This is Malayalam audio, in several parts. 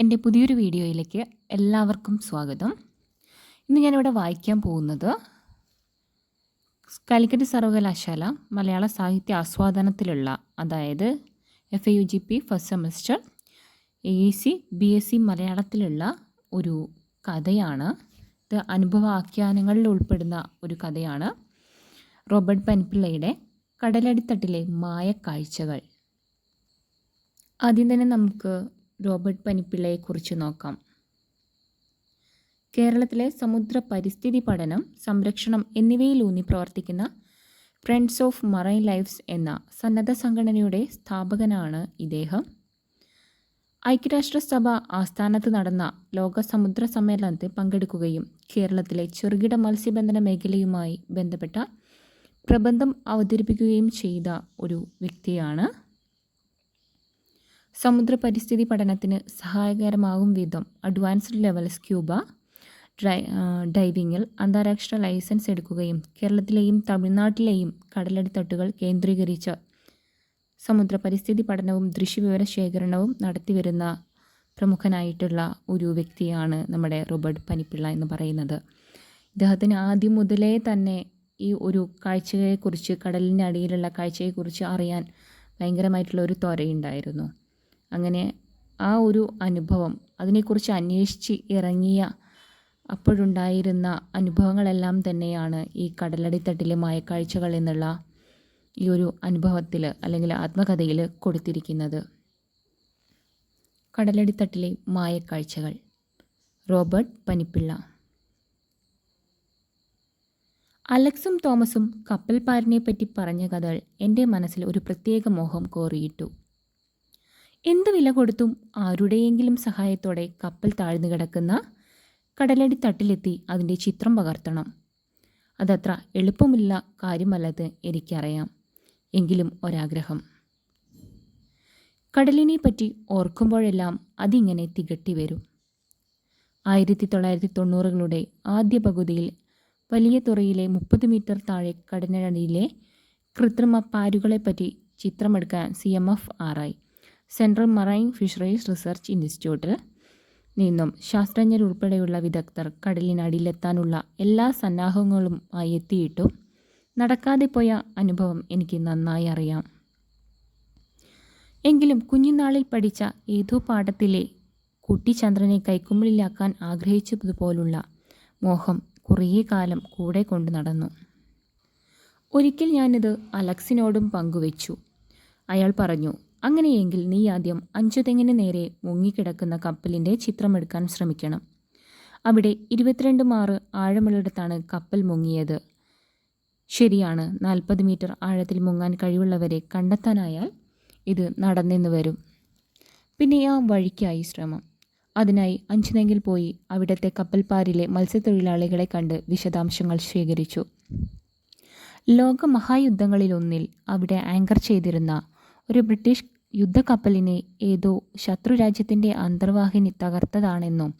എന്റെ പുതിയൊരു വീഡിയോയിലേക്ക് എല്ലാവർക്കും സ്വാഗതം. ഇന്ന് ഞാനിവിടെ വായിക്കാൻ പോകുന്നത് കാലിക്കറ്റ് സർവകലാശാല മലയാള സാഹിത്യ ആസ്വാദനത്തിലുള്ള അതായത് F A U G P first semester A E C B S C മലയാളത്തിലുള്ള ഒരു കഥയാണ്. ഇത് അനുഭവാഖ്യാനങ്ങളിൽ ഉൾപ്പെടുന്ന ഒരു കഥയാണ്. റോബർട്ട് പൻപിള്ളയുടെ കടലടിത്തട്ടിലെ മായക്കാഴ്ചകൾ. ആദ്യം തന്നെ നമുക്ക് റോബർട്ട് പനിപ്പിള്ളയെക്കുറിച്ച് നോക്കാം. കേരളത്തിലെ സമുദ്ര പരിസ്ഥിതി പഠനം സംരക്ഷണം എന്നിവയിലൂന്നി പ്രവർത്തിക്കുന്ന ഫ്രണ്ട്സ് ഓഫ് മറൈൻ ലൈഫ്സ് എന്ന സന്നദ്ധ സംഘടനയുടെ സ്ഥാപകനാണ് ഇദ്ദേഹം. ഐക്യരാഷ്ട്രസഭ ആസ്ഥാനത്ത് നടന്ന ലോക സമുദ്ര സമ്മേളനത്തിൽ പങ്കെടുക്കുകയും കേരളത്തിലെ ചെറുകിട മത്സ്യബന്ധന മേഖലയുമായി ബന്ധപ്പെട്ട പ്രബന്ധം അവതരിപ്പിക്കുകയും ചെയ്ത ഒരു വ്യക്തിയാണ് സമുദ്ര പരിസ്ഥിതി പഠനത്തിന് സഹായകരമാകും വിധം. അഡ്വാൻസ്ഡ് ലെവൽ സ്ക്യൂബ ഡ്രൈ ഡൈവിങ്ങിൽ അന്താരാഷ്ട്ര ലൈസൻസ് എടുക്കുകയും കേരളത്തിലെയും തമിഴ്നാട്ടിലെയും കടലടിത്തട്ടുകൾ കേന്ദ്രീകരിച്ച് സമുദ്ര പരിസ്ഥിതി പഠനവും ദൃശ്യവിവര ശേഖരണവും നടത്തിവരുന്ന പ്രമുഖനായിട്ടുള്ള ഒരു വ്യക്തിയാണ് നമ്മുടെ റോബർട്ട് പനിപ്പിള്ള എന്ന് പറയുന്നത്. ഇദ്ദേഹത്തിന് ആദ്യം മുതലേ തന്നെ ഈ ഒരു കാഴ്ചയെക്കുറിച്ച് കടലിന്റെ അടിയിലുള്ള കാഴ്ചയെക്കുറിച്ച് അറിയാൻ ഭയങ്കരമായിട്ടുള്ള ഒരു ത്വരയുണ്ടായിരുന്നു. അങ്ങനെ ആ ഒരു അനുഭവം അതിനെക്കുറിച്ച് അന്വേഷിച്ച് ഇറങ്ങിയ അപ്പോഴുണ്ടായിരുന്ന അനുഭവങ്ങളെല്ലാം തന്നെയാണ് ഈ കടലടിത്തട്ടിലെ മായക്കാഴ്ചകൾ എന്നുള്ള ഈ ഒരു അനുഭവത്തിൽ അല്ലെങ്കിൽ ആത്മകഥയിൽ കൊടുത്തിരിക്കുന്നത്. കടലടിത്തട്ടിലെ മായക്കാഴ്ചകൾ. റോബർട്ട് പനിപ്പിള്ള. അലക്സും തോമസും കപ്പൽപ്പാരനെ പറ്റി പറഞ്ഞ കഥകൾ എന്റെ മനസ്സിൽ ഒരു പ്രത്യേക മോഹം കോറിയിട്ടു. എന്ത് വില കൊടുത്തും ആരുടെയെങ്കിലും സഹായത്തോടെ കപ്പൽ താഴ്ന്നു കിടക്കുന്ന കടലടി തട്ടിലെത്തി അതിന്റെ ചിത്രം പകർത്തണം. അതത്ര എളുപ്പമില്ല കാര്യമല്ലത് എനിക്കറിയാം. എങ്കിലും ഒരാഗ്രഹം. കടലിനെ പറ്റി ഓർക്കുമ്പോഴെല്ലാം അതിങ്ങനെ തികട്ടി വരും. ആയിരത്തി തൊള്ളായിരത്തി തൊണ്ണൂറുകളുടെ ആദ്യ പകുതിയിൽ വലിയ തുറയിലെ മുപ്പത് മീറ്റർ താഴെ കടലിനടിയിലെ കൃത്രിമ പാരുകളെപ്പറ്റി ചിത്രമെടുക്കാൻ C M F ആറായി. Central marine fisheries research ഇൻസ്റ്റിറ്റ്യൂട്ടിൽ നിന്നും ശാസ്ത്രജ്ഞരുൾപ്പെടെയുള്ള വിദഗ്ധർ കടലിനടിയിലെത്താനുള്ള എല്ലാ സന്നാഹങ്ങളും ആയി എത്തിയിട്ടും നടക്കാതെ പോയ അനുഭവം എനിക്ക് നന്നായി അറിയാം. എങ്കിലും കുഞ്ഞുനാളിൽ പഠിച്ച ഏതോ പാഠത്തിലെ കുട്ടിചന്ദ്രനെ കൈക്കുമ്പിളിലാക്കാൻ ആഗ്രഹിച്ചതുപോലുള്ള മോഹം കുറേ കാലം കൂടെ കൊണ്ടു നടന്നു. ഒരിക്കൽ ഞാനിത് അലക്സിനോടും പങ്കുവച്ചു. അയാൾ പറഞ്ഞു അങ്ങനെയെങ്കിൽ നീ ആദ്യം അഞ്ചു തെങ്ങിന് നേരെ മുങ്ങിക്കിടക്കുന്ന കപ്പലിന്റെ ചിത്രമെടുക്കാൻ ശ്രമിക്കണം. അവിടെ ഇരുപത്തിരണ്ട് മാറ് ആഴമുള്ളിടത്താണ് കപ്പൽ മുങ്ങിയത്. ശരിയാണ് നാൽപ്പത് മീറ്റർ ആഴത്തിൽ മുങ്ങാൻ കഴിവുള്ളവരെ കണ്ടെത്താനായാൽ ഇത് നടന്നെന്ന് വരും. പിന്നെ ആ വഴിക്കായി ശ്രമം. അതിനായി അഞ്ചുതെങ്കിൽ പോയി അവിടുത്തെ കപ്പൽപ്പാരിലെ മത്സ്യത്തൊഴിലാളികളെ കണ്ട് വിശദാംശങ്ങൾ ശേഖരിച്ചു. ലോക മഹായുദ്ധങ്ങളിലൊന്നിൽ അവിടെ ആങ്കർ ചെയ്തിരുന്ന ഒരു ബ്രിട്ടീഷ് യുദ്ധക്കപ്പലിനെ ഏതോ ശത്രുരാജ്യത്തിന്റെ അന്തർവാഹിനി തകർത്തതാണെന്നും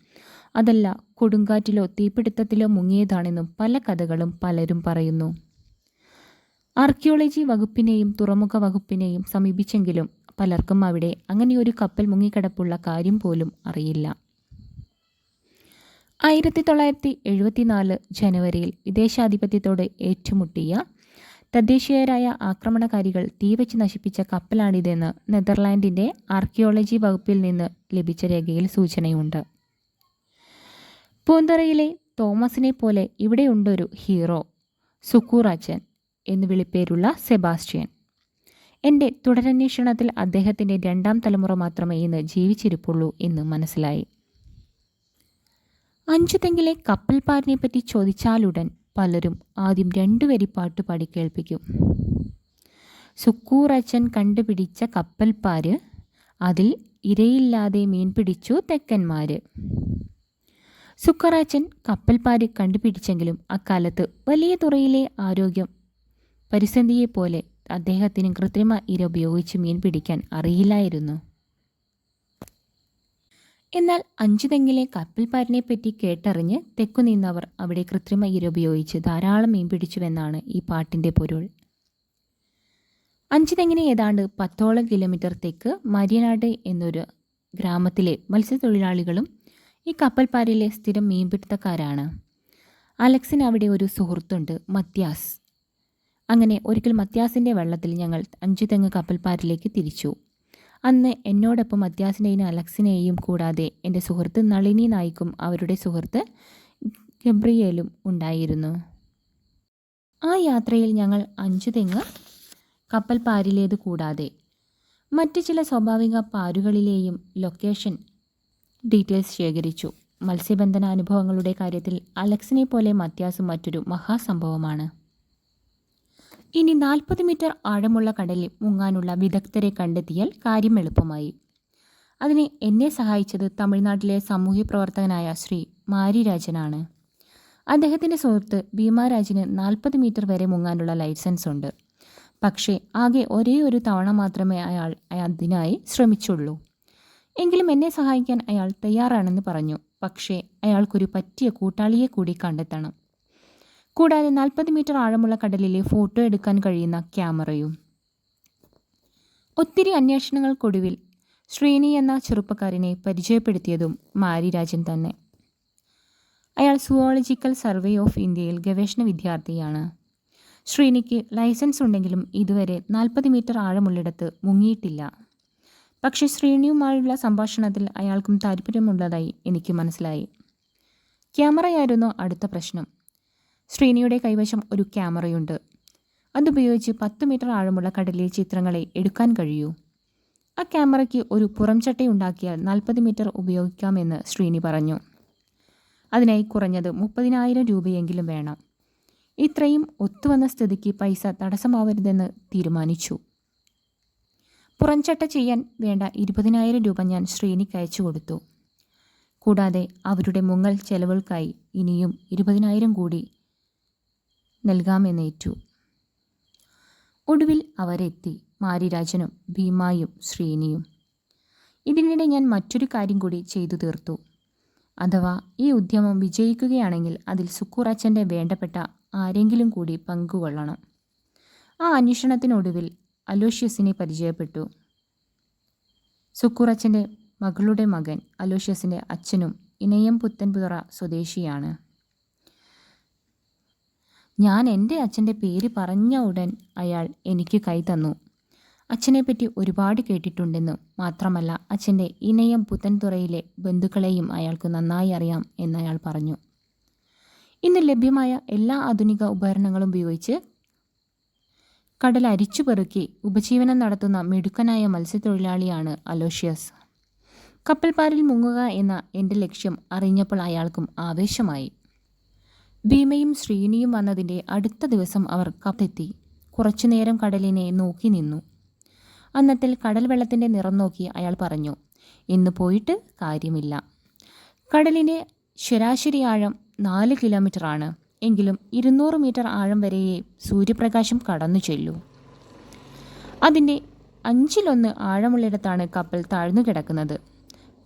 അതല്ല കൊടുങ്കാറ്റിലോ തീപിടുത്തത്തിലോ മുങ്ങിയതാണെന്നും പല കഥകളും പലരും പറയുന്നു. ആർക്കിയോളജി വകുപ്പിനെയും തുറമുഖ വകുപ്പിനെയും സമീപിച്ചെങ്കിലും പലർക്കും അവിടെ അങ്ങനെയൊരു കപ്പൽ മുങ്ങിക്കിടപ്പുള്ള കാര്യം പോലും അറിയില്ല. ആയിരത്തി തൊള്ളായിരത്തി എഴുപത്തിനാല് ജനുവരിയിൽ വിദേശാധിപത്യത്തോട് ഏറ്റുമുട്ടിയ തദ്ദേശീയരായ ആക്രമണകാരികൾ തീവച്ച് നശിപ്പിച്ച കപ്പലാണിതെന്ന് നെതർലാൻഡിന്റെ ആർക്കിയോളജി വകുപ്പിൽ നിന്ന് ലഭിച്ച രേഖയിൽ സൂചനയുണ്ട്. പൂന്തറയിലെ തോമസിനെ പോലെ ഇവിടെയുണ്ടൊരു ഹീറോ സുക്കൂറാച്ചൻ എന്ന് വിളിപ്പേരുള്ള സെബാസ്റ്റ്യൻ. എന്റെ തുടരന്വേഷണത്തിൽ അദ്ദേഹത്തിന്റെ രണ്ടാം തലമുറ മാത്രമേ ഇന്ന് ജീവിച്ചിരിപ്പുള്ളൂ എന്ന് മനസ്സിലായി. അഞ്ചുതെങ്കിലെ കപ്പൽപാറിനെ പറ്റി ചോദിച്ചാലുടൻ പലരും ആദ്യം രണ്ടു വരി പാട്ട് പാടിക്കേൾപ്പിക്കും സുക്കൂറച്ചൻ കണ്ടുപിടിച്ച കപ്പൽപ്പാര് അതിൽ ഇരയില്ലാതെ മീൻ പിടിച്ചു തെക്കന്മാര്. സുക്കറാച്ചൻ കപ്പൽപ്പാര് കണ്ടുപിടിച്ചെങ്കിലും അക്കാലത്ത് വലിയ തുറയിലെ ആരോഗ്യം പരിസന്ധിയെപ്പോലെ അദ്ദേഹത്തിന് കൃത്രിമ ഇര ഉപയോഗിച്ച് മീൻ പിടിക്കാൻ അറിയില്ലായിരുന്നു. എന്നാൽ അഞ്ചുതെങ്ങിലെ കപ്പൽപ്പാരനെ പറ്റി കേട്ടറിഞ്ഞ് തെക്കു നിന്നവർ അവിടെ കൃത്രിമ ഇര ഉപയോഗിച്ച് ധാരാളം മീൻ പിടിച്ചുവെന്നാണ് ഈ പാട്ടിന്റെ പൊരുൾ. അഞ്ചുതെങ്ങിന് ഏതാണ്ട് പത്തോളം കിലോമീറ്റർ തെക്ക് മരിയനാട് എന്നൊരു ഗ്രാമത്തിലെ മത്സ്യത്തൊഴിലാളികളും ഈ കപ്പൽപ്പാരിലെ സ്ഥിരം മീൻപിടുത്തക്കാരാണ്. അലക്സിന് അവിടെ ഒരു സുഹൃത്തുണ്ട് മത്യാസ്. അങ്ങനെ ഒരിക്കൽ മത്യാസിന്റെ വെള്ളത്തിൽ ഞങ്ങൾ അഞ്ചു തെങ്ങ് കപ്പൽപ്പാരിലേക്ക് തിരിച്ചു. അന്ന് എന്നോടൊപ്പം അത്യാസിനെയും അലക്സിനെയും കൂടാതെ എന്റെ സുഹൃത്ത് നളിനി നായിക്കും അവരുടെ സുഹൃത്ത് ഗബ്രിയേലും ഉണ്ടായിരുന്നു. ആ യാത്രയിൽ ഞങ്ങൾ അഞ്ചു തെങ്ങ് കപ്പൽ പാരിലേത് കൂടാതെ മറ്റ് ചില സ്വാഭാവിക പാരുകളിലെയും ലൊക്കേഷൻ ഡീറ്റെയിൽസ് ശേഖരിച്ചു. മത്സ്യബന്ധന അനുഭവങ്ങളുടെ കാര്യത്തിൽ അലക്സിനെ പോലെ മത്യാസും മറ്റൊരു മഹാസംഭവമാണ്. ഇനി നാൽപ്പത് മീറ്റർ ആഴമുള്ള കടലിൽ മുങ്ങാനുള്ള വിദഗ്ധരെ കണ്ടെത്തിയാൽ കാര്യം എളുപ്പമായി. അതിന് എന്നെ സഹായിച്ചത് തമിഴ്നാട്ടിലെ സാമൂഹ്യ പ്രവർത്തകനായ ശ്രീ മാരിരാജനാണ് അദ്ദേഹത്തിന്റെ സുഹൃത്ത് ഭീമാരാജിന് നാൽപ്പത് മീറ്റർ വരെ മുങ്ങാനുള്ള ലൈസൻസ് ഉണ്ട്. പക്ഷേ ആകെ ഒരേ ഒരു തവണ മാത്രമേ അയാൾ അതിനായി ശ്രമിച്ചുള്ളൂ. എങ്കിലും എന്നെ സഹായിക്കാൻ അയാൾ തയ്യാറാണെന്ന് പറഞ്ഞു. പക്ഷേ അയാൾക്കൊരു പറ്റിയ കൂട്ടാളിയെ കൂടി കണ്ടെത്തണം. കൂടാതെ നാൽപ്പത് മീറ്റർ ആഴമുള്ള കടലിലെ ഫോട്ടോ എടുക്കാൻ കഴിയുന്ന ക്യാമറയും. ഒത്തിരി അന്വേഷണങ്ങൾക്കൊടുവിൽ ശ്രീനി എന്ന ചെറുപ്പക്കാരനെ പരിചയപ്പെടുത്തിയതും മാരിരാജൻ തന്നെ. അയാൾ സുവോളജിക്കൽ സർവേ ഓഫ് ഇന്ത്യയിൽ ഗവേഷണ വിദ്യാർത്ഥിയാണ്. ശ്രീനിക്ക് ലൈസൻസ് ഉണ്ടെങ്കിലും ഇതുവരെ നാൽപ്പത് മീറ്റർ ആഴമുള്ളിടത്ത് മുങ്ങിയിട്ടില്ല. പക്ഷേ ശ്രീനിയുമായുള്ള സംഭാഷണത്തിൽ അയാൾക്കും താല്പര്യമുള്ളതായി എനിക്ക് മനസ്സിലായി. ക്യാമറയായിരുന്നു അടുത്ത പ്രശ്നം. ശ്രീനിയുടെ കൈവശം ഒരു ക്യാമറയുണ്ട്. അതുപയോഗിച്ച് പത്ത് മീറ്റർ ആഴമുള്ള കടലിലെ ചിത്രങ്ങളെ എടുക്കാൻ കഴിയൂ. ആ ക്യാമറയ്ക്ക് ഒരു പുറംചട്ടയുണ്ടാക്കിയാൽ നാൽപ്പത് മീറ്റർ ഉപയോഗിക്കാമെന്ന് ശ്രീനി പറഞ്ഞു. അതിനായി കുറഞ്ഞത് മുപ്പതിനായിരം രൂപയെങ്കിലും വേണം. ഇത്രയും ഒത്തുവന്ന സ്ഥിതിക്ക് പൈസ തടസ്സമാവരുതെന്ന് തീരുമാനിച്ചു. പുറംചട്ട ചെയ്യാൻ വേണ്ട ഇരുപതിനായിരം രൂപ ഞാൻ ശ്രീനിക്ക് അയച്ചു കൊടുത്തു. കൂടാതെ അവരുടെ മുങ്ങൽ ചെലവുകൾക്കായി ഇനിയും ഇരുപതിനായിരം കൂടി നൽകാമെന്നേറ്റു. ഒടുവിൽ അവരെത്തി മാരിരാജനും ഭീമായും ശ്രീനിയും. ഇതിനിടെ ഞാൻ മറ്റൊരു കാര്യം കൂടി ചെയ്തു തീർത്തു. അഥവാ ഈ ഉദ്യമം വിജയിക്കുകയാണെങ്കിൽ അതിൽ സുക്കൂറച്ചന്റെ വേണ്ടപ്പെട്ട ആരെങ്കിലും കൂടി പങ്കുകൊള്ളണം. ആ അന്വേഷണത്തിനൊടുവിൽ അലോഷ്യസിനെ പരിചയപ്പെട്ടു. സുക്കൂറച്ചന്റെ മകളുടെ മകൻ അലോഷ്യസിന്റെ അച്ഛനും ഇനയം പുത്തൻപുറ സ്വദേശിയാണ്. ഞാൻ എന്റെ അച്ഛന്റെ പേര് പറഞ്ഞ ഉടൻ അയാൾ എനിക്ക് കൈ തന്നു. അച്ഛനെപ്പറ്റി ഒരുപാട് കേട്ടിട്ടുണ്ടെന്നും മാത്രമല്ല അച്ഛന്റെ ഇനയം പുത്തൻതുറയിലെ ബന്ധുക്കളെയും അയാൾക്ക് നന്നായി അറിയാം എന്നയാൾ പറഞ്ഞു. ഇന്ന് ലഭ്യമായ എല്ലാ ആധുനിക ഉപകരണങ്ങളും ഉപയോഗിച്ച് കടൽ അരിച്ചു പെറുക്കി ഉപജീവനം നടത്തുന്ന മിടുക്കനായ മത്സ്യത്തൊഴിലാളിയാണ് അലോഷ്യസ്. കപ്പൽപ്പാരിൽ മുങ്ങുക എന്ന എന്റെ ലക്ഷ്യം അറിഞ്ഞപ്പോൾ അയാൾക്കും ആവേശമായി. ഭീമയും ശ്രീനിയും വന്നതിന്റെ അടുത്ത ദിവസം അവർ കത്തെത്തി കുറച്ചുനേരം കടലിനെ നോക്കി നിന്നു. അന്നത്തിൽ കടൽ വെള്ളത്തിന്റെ നിറം നോക്കി അയാൾ പറഞ്ഞു ഇന്ന് പോയിട്ട് കാര്യമില്ല. കടലിന്റെ ശരാശരി ആഴം നാല് കിലോമീറ്ററാണ് എങ്കിലും ഇരുന്നൂറ് മീറ്റർ ആഴം വരെയേ സൂര്യപ്രകാശം കടന്നു ചെല്ലൂ. അതിന്റെ അഞ്ചിലൊന്ന് ആഴമുള്ളിടത്താണ് കപ്പൽ താഴ്ന്നു കിടക്കുന്നത്.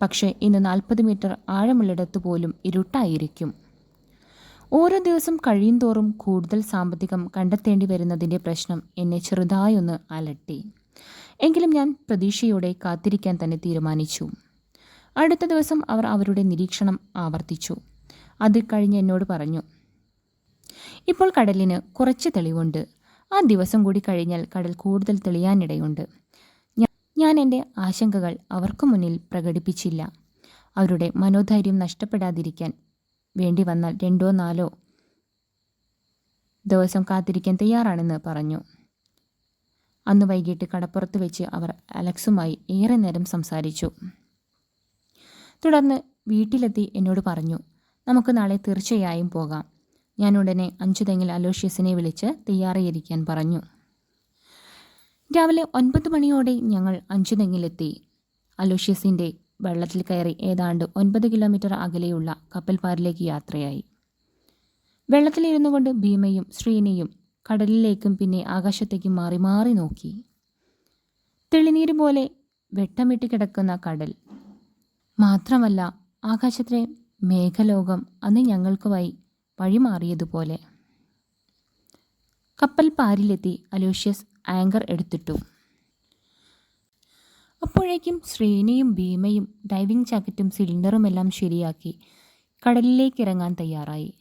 പക്ഷേ ഇന്ന് നാൽപ്പത് മീറ്റർ ആഴമുള്ളിടത്ത് പോലും ഇരുട്ടായിരിക്കും. ഓരോ ദിവസം കഴിയും തോറും കൂടുതൽ സാമ്പത്തികം കണ്ടെത്തേണ്ടി വരുന്നതിന്റെ പ്രശ്നം എന്നെ ചെറുതായൊന്ന് അലട്ടി. എങ്കിലും ഞാൻ പ്രതീക്ഷയോടെ കാത്തിരിക്കാൻ തന്നെ തീരുമാനിച്ചു. അടുത്ത ദിവസം അവർ അവരുടെ നിരീക്ഷണം ആവർത്തിച്ചു. അത് കഴിഞ്ഞ് എന്നോട് പറഞ്ഞു ഇപ്പോൾ കടലിന് കുറച്ച് തെളിവുണ്ട്. ആ ദിവസം കൂടി കഴിഞ്ഞാൽ കടൽ കൂടുതൽ തെളിയാനിടയുണ്ട്. ഞാൻ എന്റെ ആശങ്കകൾ അവർക്ക് മുന്നിൽ പ്രകടിപ്പിച്ചില്ല. അവരുടെ മനോധൈര്യം നഷ്ടപ്പെടാതിരിക്കാൻ വേണ്ടി വന്നാൽ രണ്ടോ നാലോ ദിവസം കാത്തിരിക്കാൻ തയ്യാറാണെന്ന് പറഞ്ഞു. അന്ന് വൈകിട്ട് കടപ്പുറത്ത് വെച്ച് അവർ അലക്സുമായി ഏറെ നേരം സംസാരിച്ചു. തുടർന്ന് വീട്ടിലെത്തി എന്നോട് പറഞ്ഞു നമുക്ക് നാളെ തീർച്ചയായും പോകാം. ഞാൻ ഉടനെ അഞ്ചു തെങ്ങിൽ അലോഷ്യസിനെ വിളിച്ച് തയ്യാറായിരിക്കാൻ പറഞ്ഞു. രാവിലെ ഒൻപത് മണിയോടെ ഞങ്ങൾ അഞ്ചു തെങ്ങിലെത്തി അലോഷ്യസിന്റെ വെള്ളത്തിൽ കയറി ഏതാണ്ട് ഒൻപത് കിലോമീറ്റർ അകലെയുള്ള കപ്പൽപ്പാറിലേക്ക് യാത്രയായി. വെള്ളത്തിലിരുന്നു കൊണ്ട് ഭീമയും ശ്രീനിയും കടലിലേക്കും പിന്നെ ആകാശത്തേക്കും മാറി മാറി നോക്കി. തെളിനീര് പോലെ വെട്ടമിട്ട് കിടക്കുന്ന കടൽ. മാത്രമല്ല ആകാശത്തിലെ മേഘലോകം അന്ന് ഞങ്ങൾക്കുമായി വഴിമാറിയതുപോലെ. കപ്പൽ പാരിലെത്തി അലോഷ്യസ് ആങ്കർ എടുത്തിട്ടു. അപ്പോഴേക്കും ശ്രീനിയും ഭീമയും ഡൈവിംഗ് ജാക്കറ്റും സിലിണ്ടറും എല്ലാം ശരിയാക്കി കടലിലേക്ക് ഇറങ്ങാൻ തയ്യാറായി.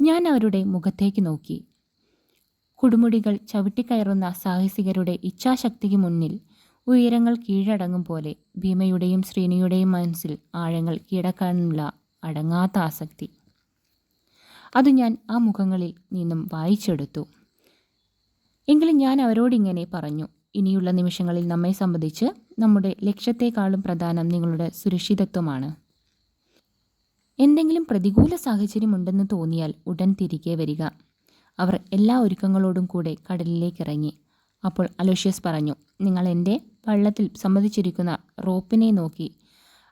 ഞാൻ അവരുടെ മുഖത്തേക്ക് നോക്കി. കൊടുമുടികൾ ചവിട്ടിക്കയറുന്ന സാഹസികരുടെ ഇച്ഛാശക്തിക്ക് മുന്നിൽ ഉയരങ്ങൾ കീഴടങ്ങും പോലെ ഭീമയുടെയും ശ്രീനിയുടെയും മനസ്സിൽ ആഴങ്ങൾ കീഴടക്കാനുള്ള അടങ്ങാത്ത ആസക്തി. അത് ഞാൻ ആ മുഖങ്ങളിൽ നിന്നും വായിച്ചെടുത്തു. എങ്കിലും ഞാൻ അവരോടിങ്ങനെ പറഞ്ഞു ഇനിയുള്ള നിമിഷങ്ങളിൽ നമ്മെ സംബന്ധിച്ച് നമ്മുടെ ലക്ഷ്യത്തെക്കാളും പ്രധാനം നിങ്ങളുടെ സുരക്ഷിതത്വമാണ്. എന്തെങ്കിലും പ്രതികൂല സാഹചര്യമുണ്ടെന്ന് തോന്നിയാൽ ഉടൻ തിരികെ വരിക. അവർ എല്ലാ ഒരുക്കങ്ങളോടും കൂടെ കടലിലേക്ക് ഇറങ്ങി അപ്പോൾ അലോഷ്യസ് പറഞ്ഞു നിങ്ങൾ എന്റെ വള്ളത്തിൽ സമ്മതിച്ചിരിക്കുന്ന റോപ്പിനെ നോക്കി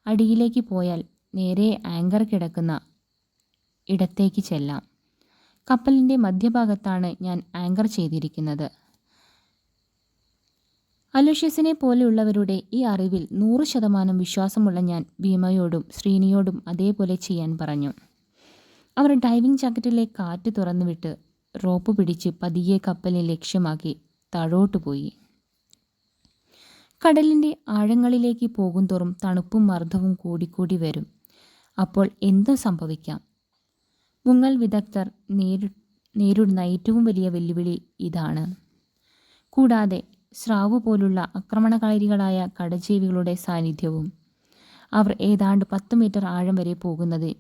അടിയിലേക്ക് പോയാൽ നേരെ ആങ്കർ കിടക്കുന്ന ഇടത്തേക്ക് ചെല്ലാം. കപ്പലിന്റെ മധ്യഭാഗത്താണ് ഞാൻ ആങ്കർ ചെയ്തിരിക്കുന്നത്. അലോഷ്യസിനെ പോലെയുള്ളവരുടെ ഈ അറിവിൽ നൂറ് ശതമാനം വിശ്വാസമുള്ള ഞാൻ ഭീമയോടും ശ്രീനിയോടും അതേപോലെ ചെയ്യാൻ പറഞ്ഞു. അവർ ഡൈവിംഗ് ജാക്കറ്റിലെ കാറ്റ് തുറന്നുവിട്ട് റോപ്പ് പിടിച്ച് പതിയെ കപ്പലിനെ ലക്ഷ്യമാക്കി താഴോട്ടു പോയി. കടലിന്റെ ആഴങ്ങളിലേക്ക് പോകുന്തോറും തണുപ്പും മർദ്ദവും കൂടിക്കൂടി വരും. അപ്പോൾ എന്തും സംഭവിക്കാം. മുങ്ങൽ വിദഗ്ധർ നേരി നേരിടുന്ന ഏറ്റവും വലിയ വെല്ലുവിളി ഇതാണ്. കൂടാതെ സ്രാവ് പോലുള്ള ആക്രമണകാരികളായ കടജീവികളുടെ സാന്നിധ്യവും. അവർ ഏതാണ്ട് പത്ത് മീറ്റർ ആഴം വരെ പോകുന്നത്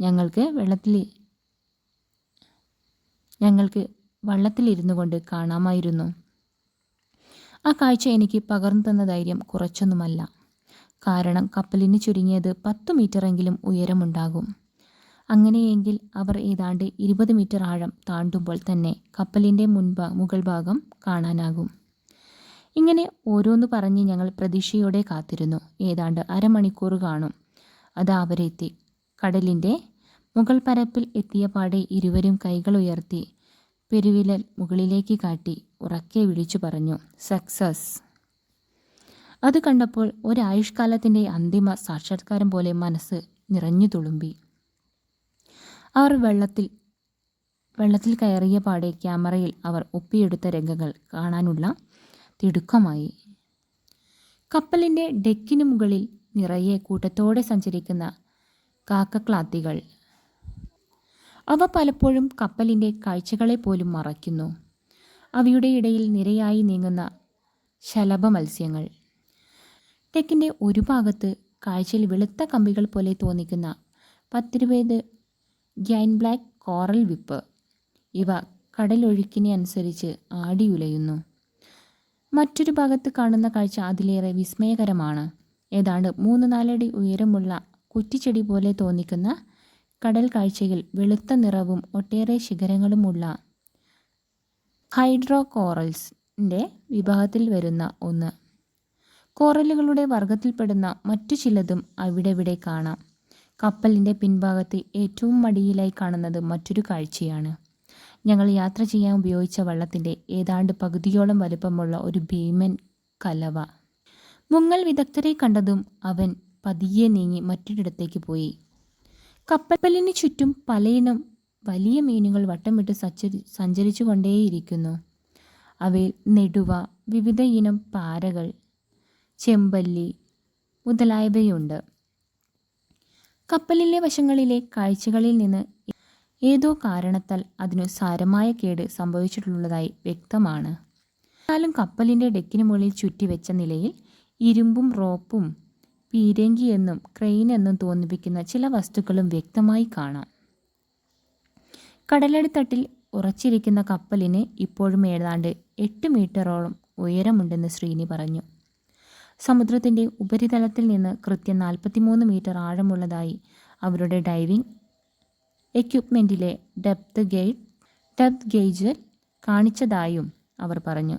ഞങ്ങൾക്ക് വെള്ളത്തിൽ ഞങ്ങൾക്ക് വള്ളത്തിലിരുന്നു കൊണ്ട് കാണാമായിരുന്നു. ആ കാഴ്ച എനിക്ക് പകർന്നു തന്ന ധൈര്യം കുറച്ചൊന്നുമല്ല. കാരണം കപ്പലിന് ചുരുങ്ങിയത് പത്ത് മീറ്ററെങ്കിലും ഉയരമുണ്ടാകും. അങ്ങനെയെങ്കിൽ അവർ ഏതാണ്ട് ഇരുപത് മീറ്റർ ആഴം താണ്ടുമ്പോൾ തന്നെ കപ്പലിന്റെ മുൻഭാ മുകൾ ഭാഗം കാണാനാകും. ഇങ്ങനെ ഓരോന്ന് പറഞ്ഞ് ഞങ്ങൾ പ്രതീക്ഷയോടെ കാത്തിരുന്നു. ഏതാണ്ട് അരമണിക്കൂർ കാണും. അത് അവരെത്തി. കടലിന്റെ മുകൾ പരപ്പിൽ എത്തിയ പാടെ ഇരുവരും കൈകൾ ഉയർത്തി പെരുവിലൽ മുകളിലേക്ക് കാട്ടി ഉറക്കെ വിളിച്ചു പറഞ്ഞു സക്സസ്. അത് കണ്ടപ്പോൾ ഒരായുഷ്കാലത്തിന്റെ അന്തിമ സാക്ഷാത്കാരം പോലെ മനസ്സ് നിറഞ്ഞു തുളുമ്പി. അവർ വെള്ളത്തിൽ വെള്ളത്തിൽ കയറിയ പാടെ ക്യാമറയിൽ അവർ ഒപ്പിയെടുത്ത രംഗങ്ങൾ കാണാനുള്ള തിടുക്കമായി. കപ്പലിന്റെ ഡെക്കിന് മുകളിൽ നിറയെ കൂട്ടത്തോടെ സഞ്ചരിക്കുന്ന കാക്കക്ലാത്തികൾ. അവ പലപ്പോഴും കപ്പലിന്റെ കാഴ്ചകളെ പോലും മറയ്ക്കുന്നു. അവയുടെ ഇടയിൽ നിരയായി നീങ്ങുന്ന ശലഭ മത്സ്യങ്ങൾ. ടെക്കിന്റെ ഒരു ഭാഗത്ത് കാഴ്ചയിൽ വെളുത്ത കമ്പികൾ പോലെ തോന്നിക്കുന്ന പത്തിരുപത് ഗ്യാൻ ബ്ലാക്ക് കോറൽ വിപ്പ്. ഇവ കടലൊഴുക്കിനെ അനുസരിച്ച് ആടിയുലയുന്നു. മറ്റൊരു ഭാഗത്ത് കാണുന്ന കാഴ്ച അതിലേറെ വിസ്മയകരമാണ്. ഏതാണ്ട് മൂന്ന് നാലടി ഉയരമുള്ള കുറ്റിച്ചെടി പോലെ തോന്നിക്കുന്ന കടൽ കാഴ്ചയിൽ വെളുത്ത നിറവും ഒട്ടേറെ ശിഖരങ്ങളുമുള്ള ഹൈഡ്രോ കോറൽസിന്റെ വിഭാഗത്തിൽ വരുന്ന ഒന്ന്. കോറലുകളുടെ വർഗത്തിൽപ്പെടുന്ന മറ്റു ചിലതും അവിടെവിടെ കാണാം. കപ്പലിന്റെ പിൻഭാഗത്ത് ഏറ്റവും മടിയിലായി കാണുന്നത് മറ്റൊരു കാഴ്ചയാണ്. ഞങ്ങൾ യാത്ര ചെയ്യാൻ ഉപയോഗിച്ച വള്ളത്തിന്റെ ഏതാണ്ട് പകുതിയോളം വലുപ്പമുള്ള ഒരു ഭീമൻ കലവ. മുങ്ങൽ വിദഗ്ധരെ കണ്ടതും അവൻ പതിയെ നീങ്ങി മറ്റൊരിടത്തേക്ക് പോയി. കപ്പലിന് ചുറ്റും പലയിനം വലിയ മീനുകൾ വട്ടമിട്ട് സച്ചരി സഞ്ചരിച്ചു കൊണ്ടേയിരിക്കുന്നു അവയിൽ നെടുവ വിവിധ ഇനം പാരകൾ ചെമ്പല്ലി മുതലായവയുണ്ട്. കപ്പലിലെ വശങ്ങളിലെ കാഴ്ചകളിൽ നിന്ന് ഏതോ കാരണത്താൽ അതിനു സാരമായ കേട് സംഭവിച്ചിട്ടുള്ളതായി വ്യക്തമാണ്. എന്നാലും കപ്പലിന്റെ ഡെക്കിന് മുകളിൽ ചുറ്റിവെച്ച നിലയിൽ ഇരുമ്പും റോപ്പും പീരങ്കി എന്നും ക്രെയിൻ എന്നും തോന്നിപ്പിക്കുന്ന ചില വസ്തുക്കളും വ്യക്തമായി കാണാം. കടലടിത്തട്ടിൽ ഉറച്ചിരിക്കുന്ന കപ്പലിന് ഇപ്പോഴും ഏതാണ്ട് എട്ട് മീറ്ററോളം ഉയരമുണ്ടെന്ന് ശ്രീനി പറഞ്ഞു. സമുദ്രത്തിന്റെ ഉപരിതലത്തിൽ നിന്ന് കൃത്യം നാൽപ്പത്തിമൂന്ന് മീറ്റർ ആഴമുള്ളതായി അവരുടെ ഡൈവിംഗ് എക്യുപ്മെന്റിലെ ഡെപ്ത് ഗേജ് ഡെപ്ത് ഗേജിൽ കാണിച്ചതായും അവർ പറഞ്ഞു.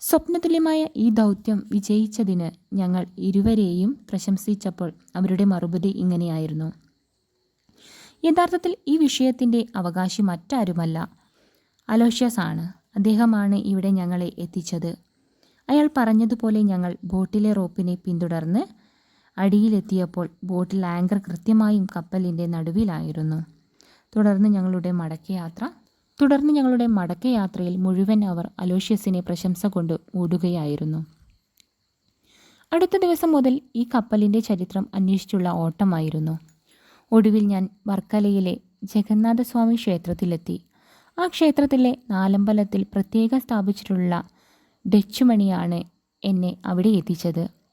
സ്വപ്നതുല്യമായ ഈ ദൗത്യം വിജയിച്ചതിന് ഞങ്ങൾ ഇരുവരെയും പ്രശംസിച്ചപ്പോൾ അവരുടെ മറുപടി ഇങ്ങനെയായിരുന്നു. യഥാർത്ഥത്തിൽ ഈ വിഷയത്തിന്റെ അവകാശി മറ്റാരുമല്ല. അലോഷ്യസ് ആണ്. അദ്ദേഹമാണ് ഇവിടെ ഞങ്ങളെ എത്തിച്ചത്. അയാൾ പറഞ്ഞതുപോലെ ഞങ്ങൾ ബോട്ടിലെ റോപ്പിനെ പിന്തുടർന്ന് അടിയിലെത്തിയപ്പോൾ ബോട്ടിൽ ആങ്കർ കൃത്യമായും കപ്പലിന്റെ നടുവിലായിരുന്നു. തുടർന്ന് ഞങ്ങളുടെ മടക്കയാത്ര തുടർന്ന് ഞങ്ങളുടെ മടക്കയാത്രയിൽ മുഴുവൻ അവർ അലോഷ്യസിനെ പ്രശംസ കൊണ്ട് മൂടുകയായിരുന്നു അടുത്ത ദിവസം മുതൽ ഈ കപ്പലിന്റെ ചരിത്രം അന്വേഷിച്ചുള്ള ഓട്ടമായിരുന്നു. ഒടുവിൽ ഞാൻ വർക്കലയിലെ ജഗന്നാഥസ്വാമി ക്ഷേത്രത്തിലെത്തി. ആ ക്ഷേത്രത്തിലെ നാലമ്പലത്തിൽ പ്രത്യേകം സ്ഥാപിച്ചിട്ടുള്ള ഡച്ചുമണിയാണ് എന്നെ അവിടെ എത്തിച്ചത്.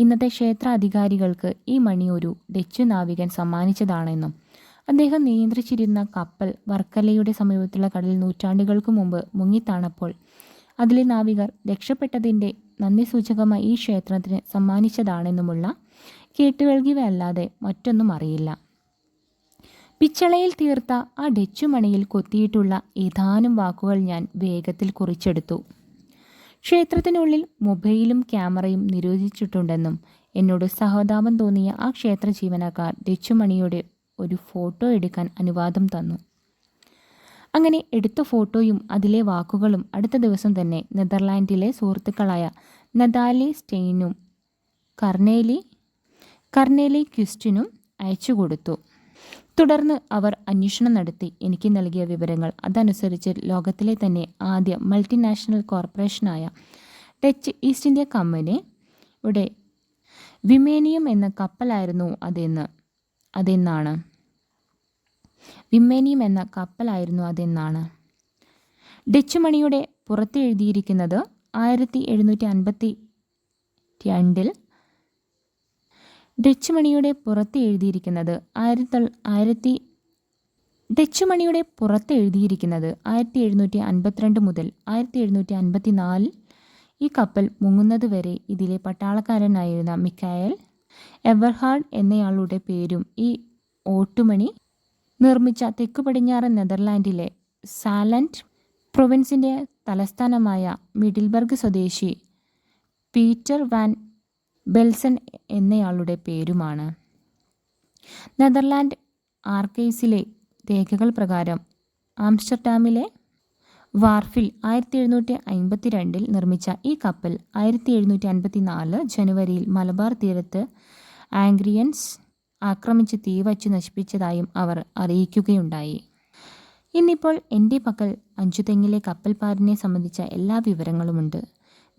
ഇന്നത്തെ ക്ഷേത്ര അധികാരികൾക്ക് ഈ മണി ഒരു ഡച്ചു നാവികൻ സമ്മാനിച്ചതാണെന്നും അദ്ദേഹം നിയന്ത്രിച്ചിരുന്ന കപ്പൽ വർക്കലയുടെ സമീപത്തുള്ള കടലിൽ നൂറ്റാണ്ടുകൾക്ക് മുമ്പ് മുങ്ങിത്താണപ്പോൾ അതിലെ നാവികർ രക്ഷപ്പെട്ടതിന്റെ നന്ദി സൂചകമായി ഈ ക്ഷേത്രത്തിന് സമ്മാനിച്ചതാണെന്നുമുള്ള കേട്ടുകേൾവിയല്ലാതെ മറ്റൊന്നും അറിയില്ല. പിച്ചളയിൽ തീർത്ത ആ ഡച്ചുമണിയിൽ കൊത്തിയിട്ടുള്ള ഏതാനും വാക്കുകൾ ഞാൻ വേഗത്തിൽ കുറിച്ചെടുത്തു. ക്ഷേത്രത്തിനുള്ളിൽ മൊബൈലും ക്യാമറയും നിരോധിച്ചിട്ടുണ്ടെന്നും എന്നോട് സഹതാപം തോന്നിയ ആ ക്ഷേത്ര ജീവനക്കാർ ഡച്ചുമണിയുടെ ഒരു ഫോട്ടോ എടുക്കാൻ അനുവാദം തന്നു. അങ്ങനെ എടുത്ത ഫോട്ടോയും അതിലെ വാക്കുകളും അടുത്ത ദിവസം തന്നെ നെതർലാൻഡിലെ സുഹൃത്തുക്കളായ നദാലി സ്റ്റെയിനും കർണേലി കർണേലി ക്വിസ്റ്റിനും അയച്ചു കൊടുത്തു തുടർന്ന് അവർ അന്വേഷണം നടത്തി. എനിക്ക് നൽകിയ വിവരങ്ങൾ അതനുസരിച്ച് ലോകത്തിലെ തന്നെ ആദ്യ മൾട്ടിനാഷണൽ കോർപ്പറേഷനായ ഡച്ച് ഈസ്റ്റ് ഇന്ത്യ കമ്പനി വിമേനിയം എന്ന കപ്പലായിരുന്നു അതെന്ന് അതെന്നാണ്? വിമേനിയം എന്ന കപ്പലായിരുന്നു അതെന്നാണ്? ഡച്ച് മണിയുടെ പുറത്തെഴുതിയിരിക്കുന്നത് ആയിരത്തി എഴുന്നൂറ്റി അൻപത്തി രണ്ടിൽ ഡച്ച് മണിയുടെ പുറത്ത് എഴുതിയിരിക്കുന്നത് ആയിരത്തി ആയിരത്തി ഡച്ച് മണിയുടെ പുറത്ത് എഴുതിയിരിക്കുന്നത് ആയിരത്തി എഴുന്നൂറ്റി അൻപത്തിരണ്ട് മുതൽ ആയിരത്തി എഴുന്നൂറ്റി അൻപത്തി നാലിൽ ഈ കപ്പൽ മുങ്ങുന്നത് വരെ ഇതിലെ പട്ടാളക്കാരനായിരുന്ന മിക്കായൽ എവർഹാർഡ് എന്നയാളുടെ പേരും ഈ ഓട്ടുമണി നിർമ്മിച്ച തെക്കു പടിഞ്ഞാറൻ നെതർലാൻഡിലെ സാലൻഡ് പ്രൊവിൻസിന്റെ തലസ്ഥാനമായ മിഡിൽബർഗ് സ്വദേശി പീറ്റർ വാൻ ബെൽസൺ എന്നയാളുടെ പേരുമാണ്. നെതർലാൻഡ് ആർക്കൈസിലെ രേഖകൾ പ്രകാരം ആംസ്റ്റർഡാമിലെ വാർഫിൽ ആയിരത്തി എഴുന്നൂറ്റി അമ്പത്തി രണ്ടിൽ നിർമ്മിച്ച ഈ കപ്പൽ ആയിരത്തി എഴുന്നൂറ്റി അൻപത്തി നാല് ജനുവരിയിൽ മലബാർ തീരത്ത് ആംഗ്രിയൻസ് ആക്രമിച്ച് തീവച്ച് നശിപ്പിച്ചതായും അവർ അറിയിക്കുകയുണ്ടായി. ഇന്നിപ്പോൾ എന്റെ പക്കൽ അഞ്ചുതെങ്ങിലെ കപ്പൽപ്പാരിനെ സംബന്ധിച്ച എല്ലാ വിവരങ്ങളുമുണ്ട്.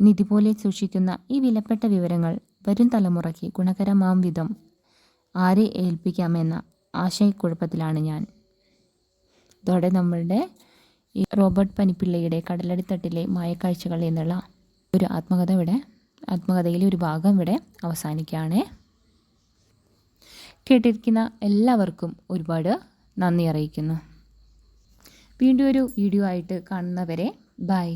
നിധി പോലെ സൂക്ഷിക്കുന്ന ഈ വിലപ്പെട്ട വിവരങ്ങൾ വരും തലമുറയ്ക്ക് ഗുണകരമാം വിധം ആരെ ഏൽപ്പിക്കാമെന്ന ആശയക്കുഴപ്പത്തിലാണ് ഞാൻ. ഇതോടെ നമ്മളുടെ ഈ റോബർട്ട് പനിപ്പിള്ളയുടെ കടലടിത്തട്ടിലെ മായക്കാഴ്ചകൾ എന്നുള്ള ഒരു ആത്മകഥ ഇവിടെ ആത്മകഥയിലെ ഒരു ഭാഗം ഇവിടെ അവസാനിക്കുകയാണ്. കേട്ടിരിക്കുന്ന എല്ലാവർക്കും ഒരുപാട് നന്ദി അറിയിക്കുന്നു. വീണ്ടും ഒരു വീഡിയോ ആയിട്ട് കാണുന്നവരെ ബൈ.